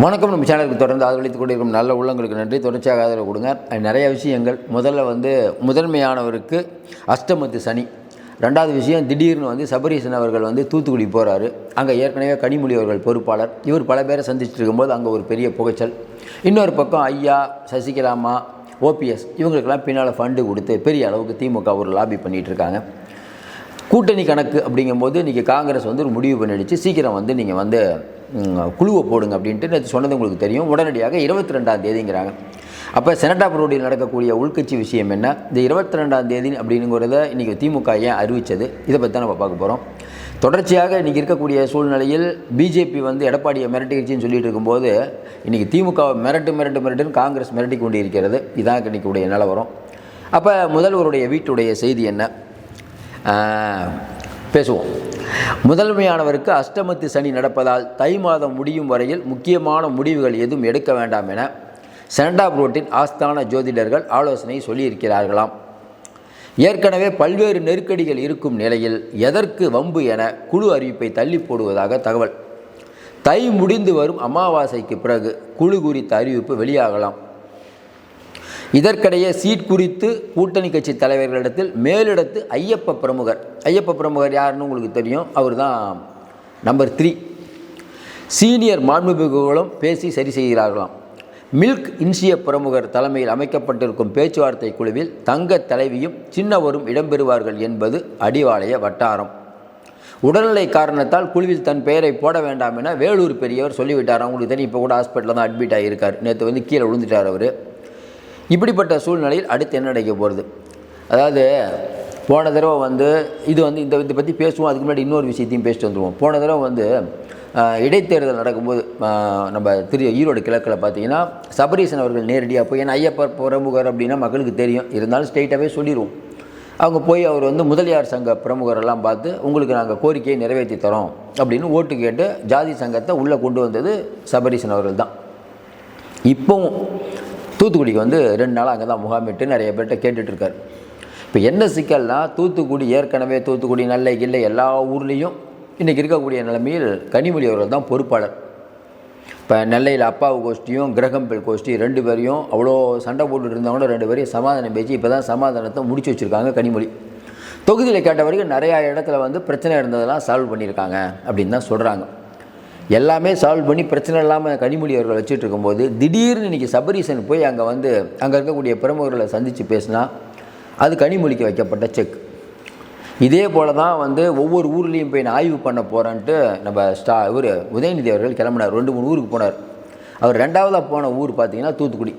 வணக்கம். நம்ம சேனலுக்கு தொடர்ந்து ஆதரவளித்து கொண்டிருக்கும் நல்ல உள்ளங்களுக்கு நன்றி. தொடர்ச்சியாக ஆதரவு கொடுங்க. நிறைய விஷயங்கள். முதல்ல வந்து முதன்மையானவருக்கு அஷ்டமத்து சனி. ரெண்டாவது விஷயம் திடீர்னு வந்து சபரீசன் அவர்கள் வந்து தூத்துக்குடி போகிறாரு அங்கே ஏற்கனவே கனிமொழி அவர்கள் பொறுப்பாளர். இவர் பல பேரை சந்திச்சுட்டு இருக்கும்போது அங்கே ஒரு பெரிய புகைச்சல். இன்னொரு பக்கம் ஐயா சசிகலாமா ஓபிஎஸ் இவங்களுக்கெல்லாம் பின்னால் ஃபண்டு கொடுத்து பெரிய அளவுக்கு திமுக ஒரு லாபி பண்ணிகிட்டு இருக்காங்க. கூட்டணி கணக்கு அப்படிங்கும்போது இன்றைக்கி காங்கிரஸ் வந்து ஒரு முடிவு பண்ணிடுச்சு. சீக்கிரம் வந்து நீங்கள் வந்து குழுவை போடுங்க அப்படின்ட்டு நான் சொன்னது உங்களுக்கு தெரியும். உடனடியாக இருபத்தி ரெண்டாம் தேதிங்கிறாங்க. அப்போ செனட்டாப் ரோடில் நடக்கக்கூடிய உள்கட்சி விஷயம் என்ன? இந்த இருபத்தி ரெண்டாம் தேதி அப்படிங்கிறத இன்றைக்கி திமுக ஏன் அறிவித்தது இதை பற்றி தான் நம்ம பார்க்க போகிறோம் தொடர்ச்சியாக இன்றைக்கி இருக்கக்கூடிய சூழ்நிலையில் பிஜேபி வந்து எடப்பாடியை மிரட்டிடுச்சின்னு சொல்லிட்டு இருக்கும்போது இன்றைக்கி திமுக மிரட்டு மிரட்டு மிரட்டுன்னு காங்கிரஸ் மிரட்டி கொண்டு இருக்கிறது இதான் இன்றைக்கி உடைய நிலவரம். அப்போ முதல்வருடைய வீட்டுடைய செய்தி என்ன? பேசுவோம். முதன்மையானவருக்கு அஷ்டமத்து சனி நடப்பதால் தை மாதம் முடியும் வரையில் முக்கியமான முடிவுகள் எதுவும் எடுக்க வேண்டாம் என செனடாப் ரோட்டின் ஆஸ்தான ஜோதிடர்கள் ஆலோசனை சொல்லியிருக்கிறார்களாம். ஏற்கனவே பல்வேறு நெருக்கடிகள் இருக்கும் நிலையில் எதற்கு வம்பு என குழு அறிவிப்பை தள்ளி போடுவதாக தகவல். தை முடிந்து வரும் அமாவாசைக்கு பிறகு குழு குறித்த அறிவிப்பு வெளியாகலாம். இதற்கிடையே சீட் குறித்து கூட்டணி கட்சி தலைவர்களிடத்தில் மேலிடத்து ஐயப்ப பிரமுகர். ஐயப்ப பிரமுகர் யாருன்னு உங்களுக்கு தெரியும். அவர் தான் நம்பர் த்ரீ சீனியர் மாண்புமிகுகளும் பேசி சரி செய்கிறார்களாம். மில்க் இன்சிய பிரமுகர் தலைமையில் அமைக்கப்பட்டிருக்கும் பேச்சுவார்த்தை குழுவில் தங்க தலைவியும் சின்னவரும் இடம்பெறுவார்கள் என்பது அடிவாளைய வட்டாரம். உடல்நிலை காரணத்தால் குழுவில் தன் பெயரை போட வேண்டாம் என வேலூர் பெரியவர் சொல்லிவிட்டார். அவங்களுக்கு தெரியும் இப்போ கூட ஹாஸ்பிட்டலில் தான் அட்மிட் ஆகியிருக்கார். நேற்று வந்து கீழே விழுந்துட்டார் அவர். இப்படிப்பட்ட சூழ்நிலையில் அடுத்து என்ன நடக்க போகிறது? அதாவது போன தடவை வந்து இது வந்து இந்த இதை பற்றி பேசுவோம் அதுக்கு முன்னாடி இன்னொரு விஷயத்தையும் பேசிட்டு வந்துடுவோம் போன தடவை வந்து இடைத்தேர்தல் நடக்கும்போது நம்ம திரு ஈரோடு கிழக்கில் பார்த்தீங்கன்னா சபரீசன் அவர்கள் நேரடியாக போய் ஏன்னா ஐயப்பர் பிரமுகர் அப்படின்னா மக்களுக்கு தெரியும். இருந்தாலும் ஸ்ட்ரெயிட்டாகவே சொல்லிடுவோம் அவங்க போய் அவர் வந்து முதலியார் சங்க பிரமுகரெல்லாம் பார்த்து உங்களுக்கு நாங்கள் கோரிக்கையை நிறைவேற்றி தரோம் அப்படின்னு ஓட்டு கேட்டு ஜாதி சங்கத்தை உள்ளே கொண்டு வந்தது சபரீசன் அவர்கள் தான். இப்போவும் தூத்துக்குடிக்கு வந்து ரெண்டு நாள் அங்கே தான் முகாமிட்டு நிறைய பேர்கிட்ட கேட்டுட்ருக்கார். இப்போ என்ன சிக்கல்னால் தூத்துக்குடி ஏற்கனவே தூத்துக்குடி நல்ல கில்லை எல்லா ஊர்லேயும் இன்றைக்கி இருக்கக்கூடிய நிலைமையில் கனிமொழி அவர்கள் தான் பொறுப்பாளர். இப்போ நெல்லையில் அப்பாவு கோஷ்டியும் கிரகம்பெல் கோஷ்டி ரெண்டு பேரையும் அவ்வளோ சண்டை போட்டுட்டு இருந்தவங்க ரெண்டு பேரையும் சமாதானம் பேச்சு இப்போ தான் சமாதானத்தை முடிச்சு வச்சுருக்காங்க கனிமொழி. தொகுதியில் கேட்ட வரைக்கும் நிறையா இடத்துல வந்து பிரச்சனை இருந்ததெல்லாம் சால்வ் பண்ணியிருக்காங்க அப்படின்னு தான் சொல்கிறாங்க எல்லாமே சால்வ் பண்ணி பிரச்சனை இல்லாமல் கனிமொழி அவர்கள் வச்சுட்டு இருக்கும்போது திடீர்னு இன்றைக்கி சபரீசன் போய் அங்கே வந்து அங்கே இருக்கக்கூடிய பிரமுகர்களை சந்தித்து பேசினா அது கனிமொழிக்கு வைக்கப்பட்ட செக் இதே போல தான் வந்து ஒவ்வொரு ஊர்லேயும் போய் நான் ஆய்வு பண்ண போகிறேன்ட்டு நம்ம ஸ்டா இவர் உதயநிதி அவர்கள் கிளம்பினார். ரெண்டு மூணு ஊருக்கு போனார். அவர் ரெண்டாவதாக போன ஊர் பார்த்தீங்கன்னா தூத்துக்குடி.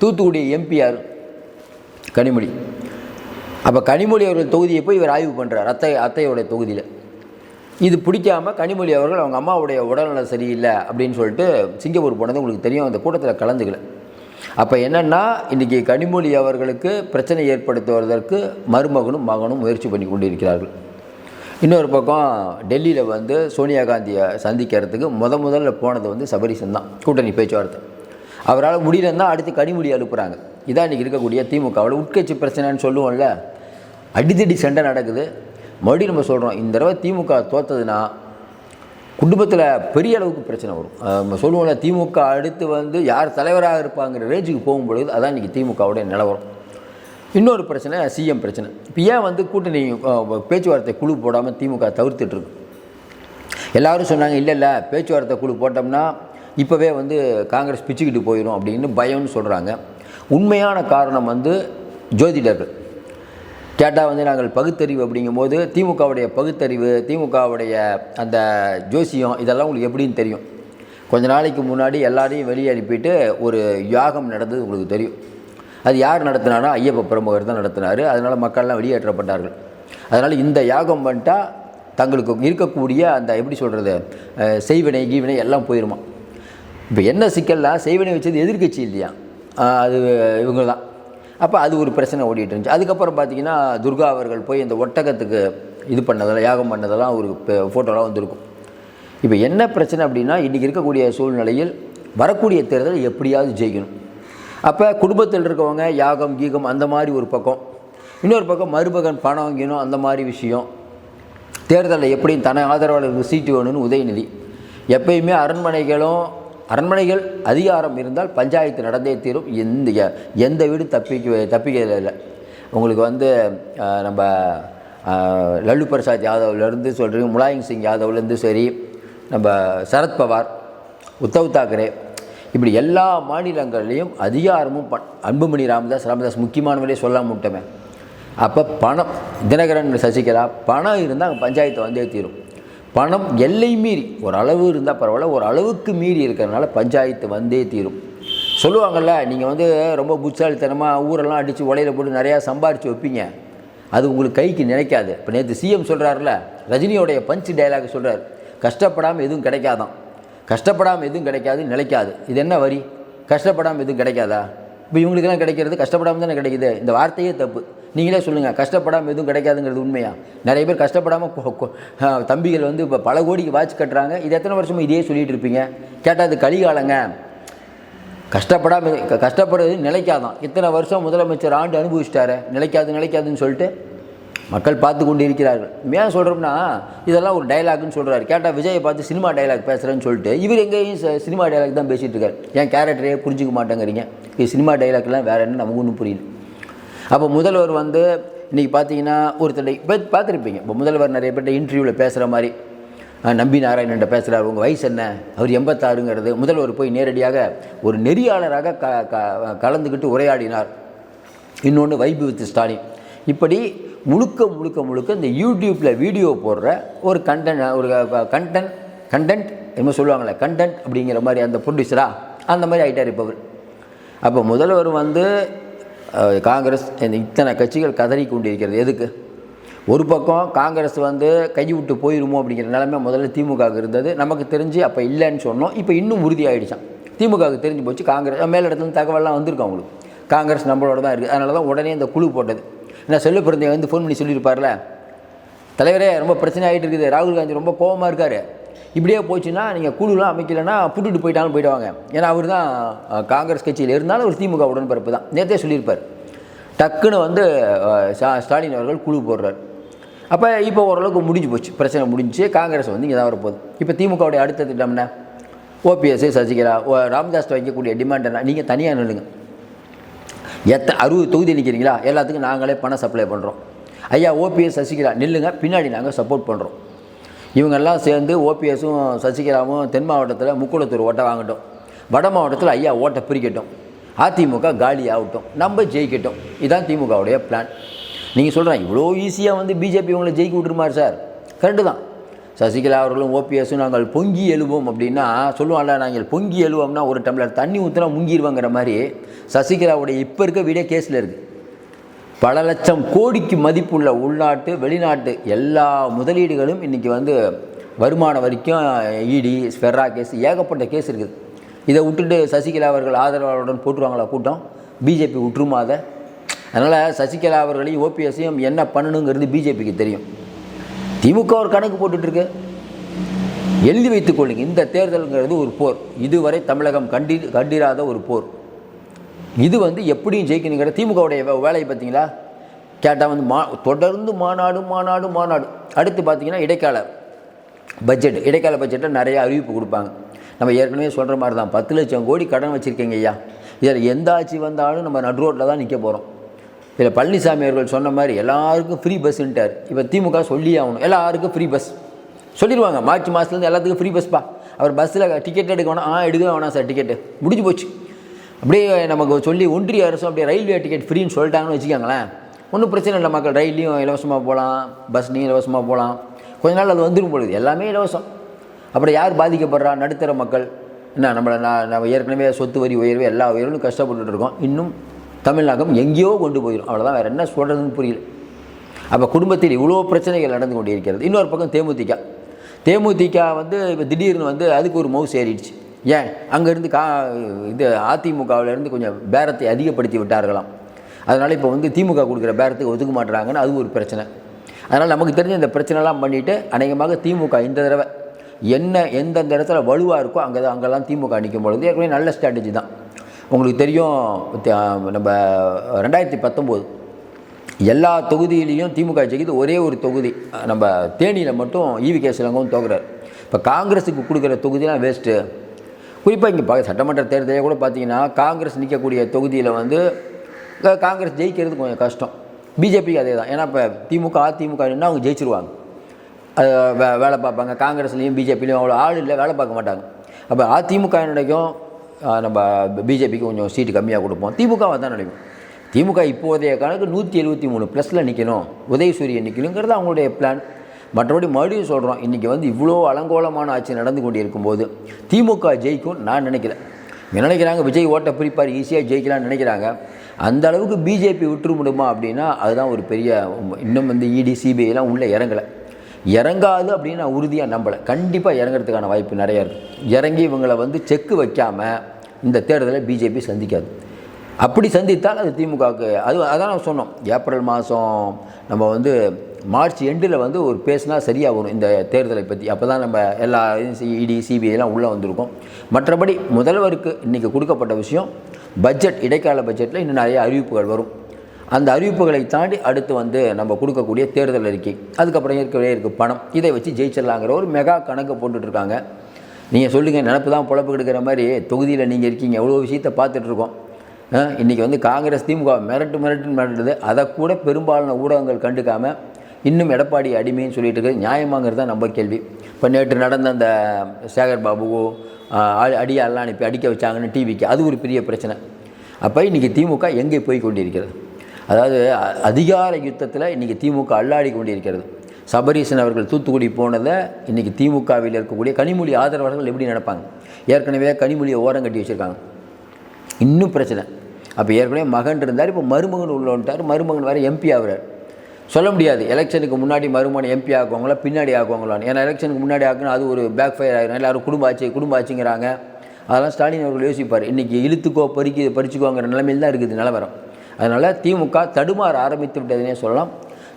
தூத்துக்குடி எம்பிஆர் கனிமொழி. அப்போ கனிமொழி அவர்கள் தொகுதியை போய் இவர் ஆய்வு பண்ணுறார் அத்தை அத்தையோட தொகுதியில். இது பிடிக்காம கனிமொழி அவர்கள் அவங்க அம்மாவுடைய உடல்நலம் சரியில்லை அப்படின்னு சொல்லிட்டு சிங்கப்பூர் போனது உங்களுக்கு தெரியும் அந்த கூட்டத்தில் கலந்துக்கல. அப்போ என்னென்னா இன்றைக்கி கனிமொழி அவர்களுக்கு பிரச்சனை ஏற்படுத்துவதற்கு மருமகனும் மகனும் முயற்சி பண்ணி கொண்டிருக்கிறார்கள். இன்னொரு பக்கம் டெல்லியில் வந்து சோனியா காந்தியை சந்திக்கிறதுக்கு முத முதல்ல போனது வந்து சபரிசன் தான் கூட்டணி பேச்சுவார்த்தை. அவரால் முடியலன்னா அடுத்து கனிமொழி அனுப்புகிறாங்க இதான் இன்றைக்கி இருக்கக்கூடிய திமுகவில் உட்கட்சி பிரச்சனைன்னு சொல்லுவோம்ல அடிதடி சண்டை நடக்குது. மறுபடியும் நம்ம சொல்கிறோம் இந்த தடவை திமுக தோற்றதுன்னா குடும்பத்தில் பெரிய அளவுக்கு பிரச்சனை வரும். நம்ம சொல்லுவோம்ல திமுக அடுத்து வந்து யார் தலைவராக இருப்பாங்கிற ரேஞ்சுக்கு போகும்பொழுது அதான் இன்றைக்கி திமுகவுடைய நிலவரம். இன்னொரு பிரச்சனை சிஎம் பிரச்சனை. இப்போ ஏன் வந்து கூட்டணி பேச்சுவார்த்தை குழு போடாமல் திமுக தவிர்த்துட்ருக்கு? எல்லாரும் சொன்னாங்க இல்லை இல்லை பேச்சுவார்த்தை குழு போட்டோம்னா இப்போவே வந்து காங்கிரஸ் பிச்சுக்கிட்டு போயிடும் அப்படின்னு பயம்னு சொல்கிறாங்க உண்மையான காரணம் வந்து ஜோதிடர்கள். கேட்டால் வந்து நாங்கள் பகுத்தறிவு அப்படிங்கும்போது திமுகவுடைய பகுத்தறிவு திமுகவுடைய அந்த ஜோசியம் இதெல்லாம் உங்களுக்கு எப்படின்னு தெரியும். கொஞ்ச நாளைக்கு முன்னாடி எல்லாரையும் வெளியே அனுப்பிட்டு ஒரு யாகம் நடந்தது உங்களுக்கு தெரியும். அது யார் நடத்தினாரோ ஐயப்ப பிரமுகர் தான் நடத்தினார். அதனால் மக்கள்லாம் வெளியேற்றப்பட்டார்கள். அதனால் இந்த யாகம் பண்ணிட்டா தங்களுக்கு இருக்கக்கூடிய அந்த எப்படி சொல்கிறது செய்வினை கீவினை எல்லாம் போயிருமா. இப்போ என்ன சிக்கல்னா செய்வினை வச்சது எதிர்க்கட்சி இல்லையா? அது இவங்க தான் அப்போ அது ஒரு பிரச்சனை ஓடிட்டு இருந்துச்சு. அதுக்கப்புறம் பார்த்தீங்கன்னா துர்கா அவர்கள் போய் இந்த ஒட்டகத்துக்கு இது பண்ணதெல்லாம் யாகம் பண்ணதெல்லாம் ஒரு ஃபோட்டோலாம் வந்திருக்கும். இப்போ என்ன பிரச்சனை அப்படின்னா இன்றைக்கி இருக்கக்கூடிய சூழ்நிலையில் வரக்கூடிய தேர்தல் எப்படியாவது ஜெயிக்கணும். அப்போ குடும்பத்தில் இருக்கவங்க யாகம் கீகம் அந்த மாதிரி ஒரு பக்கம். இன்னொரு பக்கம் மருமகன் பணம் வாங்கினோம் அந்த மாதிரி விஷயம். தேர்தலில் எப்படியும் தன ஆதரவாளருக்கு சீட்டு வேணும்னு உதயநிதி. எப்பயுமே அரண்மனைகளும் அரண்மனைகள் அதிகாரம் இருந்தால் பஞ்சாயத்து நடந்தே தீரும். எந்த எந்த வீடு தப்பிக்க தப்பிக்கிறது இல்லை உங்களுக்கு வந்து நம்ம லல்லு பிரசாத் யாதவ்லேருந்து சொல்கிறீங்க முலாயம் சிங் யாதவ்லேருந்து சரி நம்ம சரத்பவார் உத்தவ் தாக்கரே இப்படி எல்லா மாநிலங்கள்லேயும் அதிகாரமும் பண் அன்புமணி ராமதாஸ் ராமதாஸ் முக்கியமானவரே சொல்ல முட்டமே அப்போ பணம் தினகரன் சசிகலா பணம் இருந்தால் அங்கே பஞ்சாயத்து வந்தே தீரும். பணம் எல்லை மீறி ஒரு அளவு இருந்தால் பரவாயில்ல ஒரு அளவுக்கு மீறி இருக்கிறதுனால பஞ்சாயத்து வந்தே தீரும். சொல்லுவாங்கள்ல நீங்கள் வந்து ரொம்ப புட்சாலித்தனமாக ஊரெல்லாம் அடித்து உலையில போட்டு நிறையா சம்பாரித்து வைப்பீங்க. அது உங்களுக்கு கைக்கு நினைக்காது. இப்போ நேற்று சிஎம் சொல்கிறாருல ரஜினியோடைய பஞ்ச் டயலாக் சொல்கிறார் கஷ்டப்படாமல் எதுவும் கிடைக்காதான் கஷ்டப்படாமல் எதுவும் கிடைக்காது நிலைக்காது இது என்ன வரி? கஷ்டப்படாமல் எதுவும் கிடைக்காதா? இப்போ இவங்களுக்கெல்லாம் கிடைக்கிறது கஷ்டப்படாமல் தானே கிடைக்குது. இந்த வார்த்தையே தப்பு. நீங்களே சொல்லுங்கள் கஷ்டப்படாமல் எதுவும் கிடைக்காதுங்கிறது உண்மையா? நிறைய பேர் கஷ்டப்படாமல் தம்பிகள் வந்து இப்போ பல கோடிக்கு வாட்ச் கட்டுறாங்க. இது எத்தனை வருஷமும் இதே சொல்லிட்டு இருப்பீங்க? கேட்டால் அது கலிகாலங்க. கஷ்டப்படாமல் க- கஷ்டப்படுறது நிலைக்காதான். இத்தனை வருஷம் முதலமைச்சர் ஆண்டு அனுபவிச்சிட்டாரு. நிலைக்காது நிலைக்காதுன்னு சொல்லிட்டு மக்கள் பார்த்து கொண்டு இருக்கிறார்கள். ஏன் சொல்கிறோம்னா இதெல்லாம் ஒரு டைலாக்னு சொல்கிறாரு கேட்டால் விஜயை பார்த்து சினிமா டைலாக் பேசுகிறேன்னு சொல்லிட்டு இவர் எங்கேயும் சினிமா டைலாக் தான் பேசிகிட்டு இருக்காரு. ஏன் கேரக்டரே புரிஞ்சுக்க மாட்டேங்கிறீங்க? இது சினிமா டைலாக்லாம் வேறு என்ன நமக்கு ஒன்றும் புரியல. அப்போ முதல்வர் வந்து இன்றைக்கி பார்த்தீங்கன்னா ஒருத்தர் இப்போ பார்த்துருப்பீங்க. இப்போ முதல்வர் நிறைய பேர்ட்ட இன்டர்வியூவில் பேசுகிற மாதிரி நம்பி நாராயணன்ட்ட பேசுகிறார் உங்கள் வயசு என்ன? அவர் எண்பத்தாறுங்கிறது. முதல்வர் போய் நேரடியாக ஒரு நெறியாளராக க க கலந்துக்கிட்டு உரையாடினார். இன்னொன்று வைபு வித் ஸ்டாலின் இப்படி முழுக்க முழுக்க முழுக்க இந்த யூடியூப்பில் வீடியோ போடுற ஒரு கண்டென்ட் ஒரு கண்டென்ட் கண்டென்ட் என்ன சொல்லுவாங்களே கண்டென்ட் அப்படிங்கிற மாதிரி அந்த ப்ரொடியூசராக அந்த மாதிரி ஆகிட்டார் இப்போ அவர். அப்போ முதல்வர் வந்து காங்கிரஸ் இத்தனை கட்சிகள் கதறி கொண்டிருக்கிறது. எதுக்கு? ஒரு பக்கம் காங்கிரஸ் வந்து கை விட்டு போயிருமோ அப்படிங்கிற நிலைமை முதல்ல திமுகவுக்கு இருந்தது. நமக்கு தெரிஞ்சு அப்போ இல்லைன்னு சொன்னோம். இப்போ இன்னும் உறுதியாகிடுச்சான் திமுகவுக்கு தெரிஞ்சு போச்சு. காங்கிரஸ் மேலிடத்துல தகவல்லாம் வந்திருக்கு அவங்களுக்கு. காங்கிரஸ் நம்மளோட தான் இருக்குது அதனால தான் உடனே இந்த குழு போட்டது. என்ன செல்லு பிறந்தவங்க வந்து ஃபோன் பண்ணி சொல்லியிருப்பார்ல? தலைவரே ரொம்ப பிரச்சனை ஆகிட்டு இருக்குது. ராகுல் காந்தி ரொம்ப கோவமாக இருக்கார். இப்படியே போச்சுன்னா நீங்கள் குழுலாம் அமைக்கலைன்னா புட்டுட்டு போயிட்டாலும் போயிடுவாங்க. ஏன்னா அவர் தான் காங்கிரஸ் கட்சியில் இருந்தாலும் ஒரு திமுக உடன்பிறப்பு தான். நேற்றே சொல்லியிருப்பார். டக்குன்னு வந்து ஸ்டா- ஸ்டாலின் அவர்கள் குழு போடுறார். அப்போ இப்போ ஓரளவுக்கு முடிஞ்சு போச்சு. பிரச்சனை முடிஞ்சு காங்கிரஸ் வந்து இங்கே தான் வரப்போகுது. இப்போ திமுகவுடைய அடுத்த திட்டம் என்ன? ஓபிஎஸ் சசிகலா ஓ- ராம்தாஸ் வைக்கக்கூடிய டிமாண்ட் என்ன? நீங்கள் தனியாக நில்லுங்க. எத்த அறுபது தொகுதி நிற்கிறீங்களா எல்லாத்துக்கும் நாங்களே பணம் சப்ளை பண்ணுறோம் ஐயா ஓபிஎஸ் சசிகலா நில்லுங்க. பின்னாடி நாங்கள் சப்போர்ட் பண்ணுறோம் இவங்கெல்லாம் சேர்ந்து ஓபிஎஸும் சசிகலாவும் தென் மாவட்டத்தில் முக்குளத்தூர் ஓட்டை வாங்கட்டும். வட மாவட்டத்தில் ஐயா ஓட்டை பிரிக்கட்டும். அதிமுக காலி ஆகட்டும். நம்ம ஜெயிக்கட்டும். இதுதான் திமுகவுடைய பிளான் நீங்கள் சொல்கிறேன் இவ்வளோ ஈஸியாக வந்து பிஜேபி உங்களை ஜெயிக்க விட்டுருமாரு சார் கரெக்டு தான். சசிகலா அவர்களும் ஓபிஎஸும் நாங்கள் பொங்கி எழுவோம் அப்படின்னா சொல்லுவாங்கல்ல நாங்கள் பொங்கி எழுவோம்னா ஒரு டம்ளர் தண்ணி ஊற்றினா முங்கிடுவாங்கிற மாதிரி சசிகலாவுடைய இப்போ இருக்க வீடியோ கேஸில் இருக்குது பல லட்சம் கோடிக்கு மதிப்புள்ள உள்நாட்டு வெளிநாட்டு எல்லா முதலீடுகளும் இன்றைக்கி வந்து வருமான வரைக்கும் இடி ஸ்பெர்ரா கேஸ் ஏகப்பட்ட கேஸ் இருக்குது. இதை விட்டுட்டு சசிகலா அவர்கள் ஆதரவாளருடன் போட்டுருவாங்களா கூட்டம்? பிஜேபி விட்டுருமா அதை அதனால் சசிகலா அவர்களையும் ஓபிஎஸ்ஸையும் என்ன பண்ணணுங்கிறது பிஜேபிக்கு தெரியும். திமுக ஒரு கணக்கு போட்டுட்ருக்கு. எழுதி வைத்துக் கொள்ளுங்க. இந்த தேர்தலுங்கிறது ஒரு போர். இதுவரை தமிழகம் கண்டி கண்டிராத ஒரு போர். இது வந்து எப்படியும் ஜெயிக்கணுங்கிற திமுகவுடைய வேலையை பார்த்தீங்களா? கேட்டால் வந்து மா தொடர்ந்து மாநாடு மாநாடு மாநாடு. அடுத்து பார்த்தீங்கன்னா இடைக்கால பட்ஜெட். இடைக்கால பட்ஜெட்டில் நிறையா அறிவிப்பு கொடுப்பாங்க. நம்ம ஏற்கனவே சொல்கிற மாதிரி தான் பத்து லட்சம் கோடி கடன் வச்சுருக்கீங்க ஐயா. இதில் எந்த ஆட்சி வந்தாலும் நம்ம நடு ரோட்டில் தான் நிற்க போகிறோம் இதில் பழனிசாமி அவர்கள் சொன்ன மாதிரி எல்லாருக்கும் ஃப்ரீ பஸ்ன்ட்டார் இப்போ திமுக சொல்லியே ஆகணும். எல்லாருக்கும் ஃப்ரீ பஸ் சொல்லிடுவாங்க. மார்ச் மாதத்துலேருந்து எல்லாத்துக்கும் ஃப்ரீ பஸ்ப்பா அவர் பஸ்ஸில் டிக்கெட் எடுக்க வேணாம் ஆ எடுக்க வேணாம் சார் டிக்கெட்டு முடிஞ்சு போச்சு. அப்படியே நமக்கு சொல்லி ஒன்றிய அரசும் அப்படியே ரயில்வே டிக்கெட் ஃப்ரீன்னு சொல்லிட்டாங்கன்னு வச்சுக்கோங்களேன். ஒன்றும் பிரச்சனை இல்லை மக்கள் ரயில்லையும் இலவசமாக போகலாம் பஸ்லையும் இலவசமாக போகலாம். கொஞ்ச நாள் அது வந்துடும் பொழுது எல்லாமே இலவசம். அப்புறம் யார் பாதிக்கப்படுறா? நடுத்தர மக்கள். என்ன நம்மளை நான் நம்ம ஏற்கனவே சொத்து வரி உயர்வு எல்லா உயர்வும் கஷ்டப்பட்டுட்டு இருக்கோம். இன்னும் தமிழ்நாகம் எங்கேயோ கொண்டு போயிடும் அவ்வளோதான் வேறு என்ன சொல்கிறதுன்னு புரியல. அப்போ குடும்பத்தில் இவ்வளோ பிரச்சனைகள் நடந்து கொண்டு இருக்கிறது இன்னொரு பக்கம் தேமுதிக. தேமுதிக வந்து இப்போ திடீர்னு வந்து அதுக்கு ஒரு மவுஸ் ஏறிடுச்சு. ஏன்? அங்கேருந்து கா இது அதிமுகவிலேருந்து கொஞ்சம் பேரத்தை அதிகப்படுத்தி விட்டார்களாம். அதனால் இப்போ வந்து திமுக கொடுக்குற பேரத்துக்கு ஒதுக்க மாட்டுறாங்கன்னு அது ஒரு பிரச்சனை. அதனால் நமக்கு தெரிஞ்ச இந்த பிரச்சனைலாம் பண்ணிவிட்டு அநேகமாக திமுக இந்த தடவை என்ன எந்தெந்த இடத்துல வலுவாக இருக்கோ அங்கே தான் அங்கெல்லாம் திமுக நிற்கும் பொழுது ஏற்கனவே நல்ல ஸ்ட்ராட்டஜி தான். உங்களுக்கு தெரியும் நம்ம ரெண்டாயிரத்தி பத்தொம்போது எல்லா தொகுதியிலையும் திமுக ஜெயிக்குது. ஒரே ஒரு தொகுதி நம்ம தேனியில் மட்டும் ஈவி கே சிலங்கவும் தோக்குறார். இப்போ காங்கிரஸுக்கு கொடுக்குற தொகுதிலாம் வேஸ்ட்டு குறிப்பாக இங்கே பா சட்டமன்ற தேர்தலே கூட பார்த்தீங்கன்னா காங்கிரஸ் நிற்கக்கூடிய தொகுதியில் வந்து காங்கிரஸ் ஜெயிக்கிறது கொஞ்சம் கஷ்டம். பிஜேபிக்கு அதே தான் ஏன்னா இப்போ திமுக அதிமுக நின்னா அவங்க ஜெயிச்சிருவாங்க. வே வேலை பார்ப்பாங்க. காங்கிரஸ்லேயும் பிஜேபிலையும் அவ்வளோ ஆள் இல்லை வேலை பார்க்க மாட்டாங்க. அப்போ அதிமுக நினைக்கும்? நம்ம பிஜேபிக்கு கொஞ்சம் சீட்டு கம்மியாக கொடுப்போம். திமுகவை தான் நினைக்கும்? திமுக இப்போதைய கணக்கு நூற்றி எழுபத்தி மூணு ப்ளஸில் நிற்கணும் உதயசூரியன் நிற்கணுங்கிறது அவங்களுடைய பிளான் மற்றபடி மறுபடியும் சொல்கிறோம் இன்றைக்கி வந்து இவ்வளோ அலங்கோலமான ஆட்சி நடந்து கொண்டு இருக்கும்போது திமுக ஜெயிக்கும் நான் நினைக்கல நினைக்கிறாங்க விஜய் ஓட்ட பிரிப்பார் ஈஸியாக ஜெயிக்கலாம்னு நினைக்கிறாங்க. அந்த அளவுக்கு பிஜேபி விட்டுரு முடியுமா அப்படின்னா அதுதான் ஒரு பெரிய இன்னும் வந்து இடி சிபிஐலாம் உள்ளே இறங்கலை. இறங்காது அப்படின்னு நான் உறுதியாக நம்பலை. கண்டிப்பாக இறங்குறதுக்கான வாய்ப்பு நிறையா இருக்குது இறங்கி இவங்களை வந்து செக்கு வைக்காமல் இந்த தேர்தலை பிஜேபி சந்திக்காது. அப்படி சந்தித்தால் அது திமுகவுக்கு அது அதான் நான் சொன்னோம் ஏப்ரல் மாதம் நம்ம வந்து மார்ச் எண்டில் வந்து ஒரு பேசினா சரியாக வரும் இந்த தேர்தலை பற்றி அப்போ தான் நம்ம எல்லா இடி சிபிஐலாம் உள்ளே வந்திருக்கோம். மற்றபடி முதல்வருக்கு இன்றைக்கி கொடுக்கப்பட்ட விஷயம் பட்ஜெட் இடைக்கால பட்ஜெட்டில் இன்னும் நிறைய அறிவிப்புகள் வரும். அந்த அறிவிப்புகளை தாண்டி அடுத்து வந்து நம்ம கொடுக்கக்கூடிய தேர்தல் அறிக்கை. அதுக்கப்புறம் இருக்கவே இருக்குது பணம். இதை வச்சு ஜெயிச்சிடலாங்கிற ஒரு மெகா கணக்கு போட்டுட்ருக்காங்க. நீங்கள் சொல்லுங்கள் நினப்பு தான் பொழப்பு கெடுக்கிற மாதிரி தொகுதியில் நீங்கள் இருக்கீங்க. எவ்வளோ விஷயத்தை பார்த்துட்ருக்கோம். இன்றைக்கி வந்து காங்கிரஸ் திமுக மிரட்டு மிரட்டுன்னு மிரட்டுது. அதை கூட பெரும்பாலான ஊடகங்கள் கண்டுக்காமல் இன்னும் எடப்பாடி அடிமைன்னு சொல்லிட்டு இருக்கிறது நியாயமாங்கிறது தான் நம்ம கேள்வி. இப்போ நேற்று நடந்த அந்த சேகர் பாபுவோ அடியாலாம் அனுப்பி அடிக்க வச்சாங்கன்னு டிவிக்கு அது ஒரு பெரிய பிரச்சனை. அப்போ இன்றைக்கி திமுக எங்கே போய் கொண்டிருக்கிறது? அதாவது அதிகார யுத்தத்தில் இன்றைக்கி திமுக அல்லாடி கொண்டிருக்கிறது. சபரீசன் அவர்கள் தூத்துக்குடி போனதை இன்றைக்கி திமுகவில் இருக்கக்கூடிய கனிமொழி ஆதரவாளர்கள் எப்படி நடப்பாங்க ஏற்கனவே கனிமொழியை ஓரம் கட்டி வச்சுருக்காங்க. இன்னும் பிரச்சனை. அப்போ ஏற்கனவே மகன் இருந்தார் இப்போ மருமகன் உள்ள வந்துட்டார் மருமகன் வேறு எம்பி ஆகிறார். சொல்ல முடியாது. எலெக்ஷனுக்கு முன்னாடி மறுமணம் எம்பி ஆக்குவாங்களா பின்னாடி ஆக்குவாங்களான்னு ஏன்னா எலெக்ஷனுக்கு முன்னாடி ஆக்கணும் அது ஒரு பேக் ஃபயர் ஆகிரும் எல்லாரும் குடும்ப ஆச்சு குடும்ப ஆச்சுங்கிறாங்க அதெல்லாம் ஸ்டாலின் அவர்கள் யோசிப்பார். இன்றைக்கி இழுத்துக்கோ பறிக்கி பறிச்சுக்கோங்கிற நிலைமையில் தான் இருக்குது நிலவரம். அதனால் திமுக தடுமாற ஆரம்பித்து விட்டதுனே சொல்லலாம்.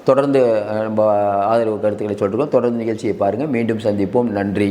தொடர்ந்து நம்ம ஆதரவு கருத்துக்களை சொல்லிருக்கோம். தொடர்ந்து நிகழ்ச்சியை பாருங்கள் மீண்டும் சந்திப்போம். நன்றி.